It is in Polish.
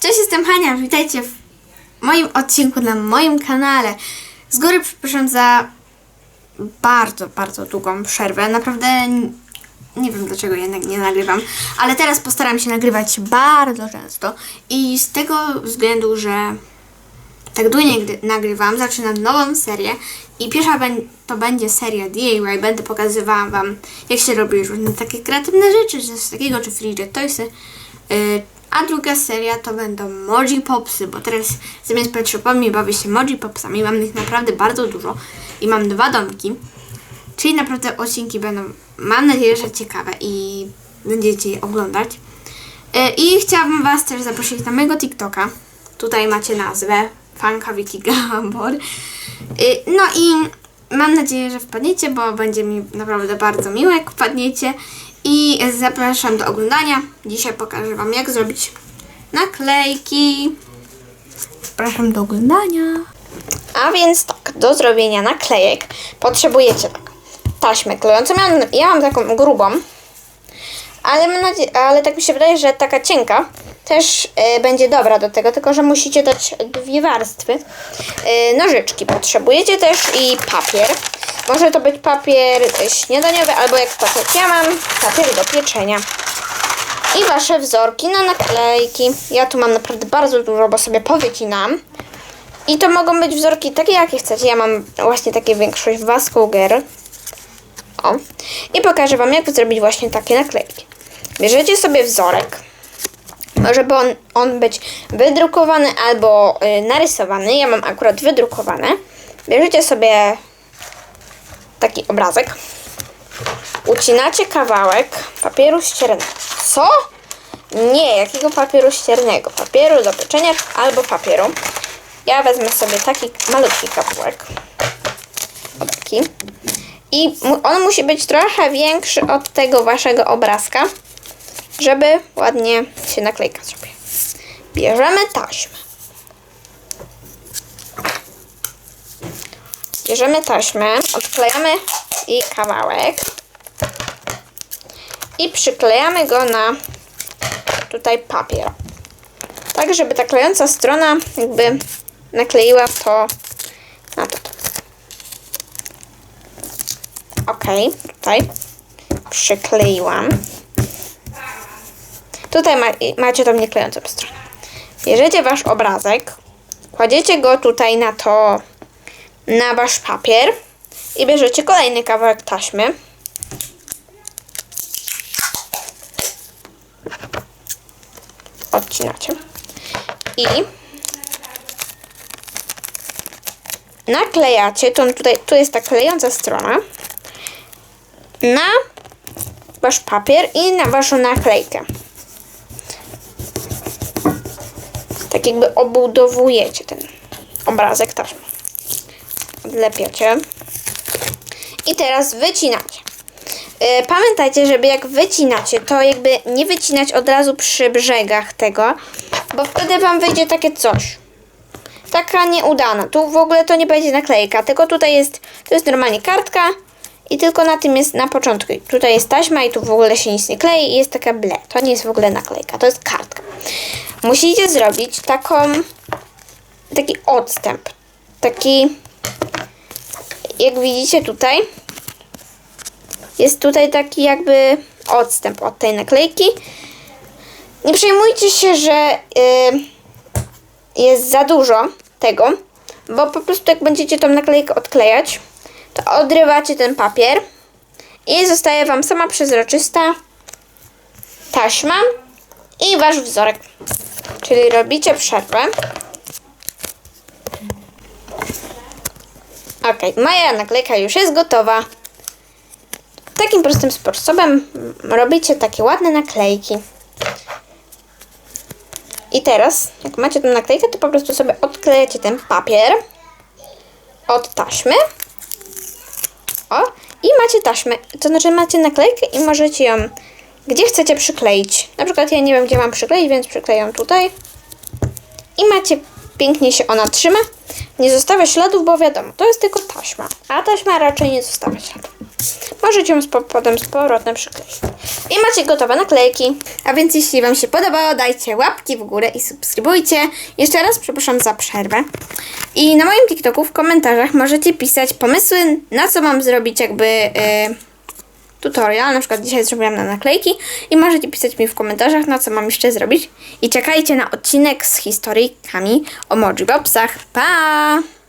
Cześć, jestem Hania, witajcie w moim odcinku na moim kanale. Z góry przepraszam za bardzo, bardzo długą przerwę. Naprawdę nie wiem dlaczego jednak nie nagrywam, ale teraz postaram się nagrywać bardzo często i z tego względu, że tak długo nagrywam, zaczynam nową serię i pierwsza to będzie seria DIY. Będę pokazywała Wam, jak się robi różne takie kreatywne rzeczy, czy coś takiego, czy fidget toysy. Yy, a druga seria to będą Moji Popsy, bo teraz zamiast Pet Shopami bawię się Moji Popsami. Mam ich naprawdę bardzo dużo i mam dwa domki. Czyli naprawdę odcinki będą, mam nadzieję, że ciekawe i będziecie je oglądać. E, I chciałabym Was też zaprosić na mojego TikToka. Tutaj macie nazwę Fanka Wiki. E, No i mam nadzieję, że wpadniecie, bo będzie mi naprawdę bardzo miło, jak wpadniecie. I zapraszam do oglądania. Dzisiaj pokażę Wam, jak zrobić naklejki. Zapraszam do oglądania. A więc tak, do zrobienia naklejek potrzebujecie tak, taśmę klejącą. Ja, mam- ja mam taką grubą, ale, mam nadzie- ale tak mi się wydaje, że taka cienka też e, będzie dobra do tego, tylko że musicie dać dwie warstwy. E, nożyczki potrzebujecie też i papier. Może to być papier śniadaniowy albo jak tak jak ja mam, papier do pieczenia. I wasze wzorki na naklejki. Ja tu mam naprawdę bardzo dużo, bo sobie powycinam. I to mogą być wzorki takie, jakie chcecie. Ja mam właśnie takie większość Vasco Girl. O. I pokażę Wam, jak zrobić właśnie takie naklejki. Bierzecie sobie wzorek. Może on, on być wydrukowany albo y, narysowany. Ja mam akurat wydrukowane. Bierzecie sobie taki obrazek. Ucinacie kawałek papieru ściernego. Co? Nie, jakiego papieru ściernego? Papieru do pieczenia albo papieru. Ja wezmę sobie taki malutki kawałek. O taki. I on musi być trochę większy od tego waszego obrazka, żeby ładnie się naklejka zrobiła. Bierzemy taśmę. Bierzemy taśmę, odklejamy i kawałek i przyklejamy go na tutaj papier. Tak, żeby ta klejąca strona jakby nakleiła to na to. Ok, tutaj przykleiłam. Tutaj ma, macie tą nieklejącą stronę. Bierzecie wasz obrazek, kładziecie go tutaj na to, na wasz papier i bierzecie kolejny kawałek taśmy. Odcinacie. I naklejacie, to tutaj, tu jest ta klejąca strona, na wasz papier i na waszą naklejkę. Tak jakby obudowujecie ten obrazek taśmą. Odlepiacie. I teraz wycinacie. Yy, Pamiętajcie, żeby jak wycinacie, to jakby nie wycinać od razu przy brzegach tego, bo wtedy wam wyjdzie takie coś. Taka nieudana. Tu w ogóle to nie będzie naklejka, tylko tutaj jest, to jest normalnie kartka i tylko na tym jest na początku. Tutaj jest taśma i tu w ogóle się nic nie klei i jest taka ble. To nie jest w ogóle naklejka, to jest kartka. Musicie zrobić taką, taki odstęp. Taki, jak widzicie tutaj, jest tutaj taki jakby odstęp od tej naklejki. Nie przejmujcie się, że yy, jest za dużo tego, bo po prostu jak będziecie tą naklejkę odklejać, to odrywacie ten papier i zostaje Wam sama przezroczysta taśma i Wasz wzorek. Czyli robicie przerwę. Ok, moja naklejka już jest gotowa. Takim prostym sposobem robicie takie ładne naklejki. I teraz, jak macie tę naklejkę, to po prostu sobie odklejacie ten papier od taśmy. O, i macie taśmę. To znaczy macie naklejkę i możecie ją gdzie chcecie przykleić. Na przykład ja nie wiem, gdzie mam przykleić, więc przykleję ją tutaj. I macie, pięknie się ona trzyma. Nie zostawia śladów, bo wiadomo, to jest tylko taśma. A taśma raczej nie zostawia śladów. możecie ją spo- potem z powrotem przykleić. I macie gotowe naklejki. A więc jeśli Wam się podobało, dajcie łapki w górę i subskrybujcie. Jeszcze raz przepraszam za przerwę. I na moim TikToku w komentarzach możecie pisać pomysły, na co mam zrobić jakby... Yy, tutorial, na przykład dzisiaj zrobiłam na naklejki i możecie pisać mi w komentarzach, na co mam jeszcze zrobić. I czekajcie na odcinek z historykami o Moji Bobsach. Pa!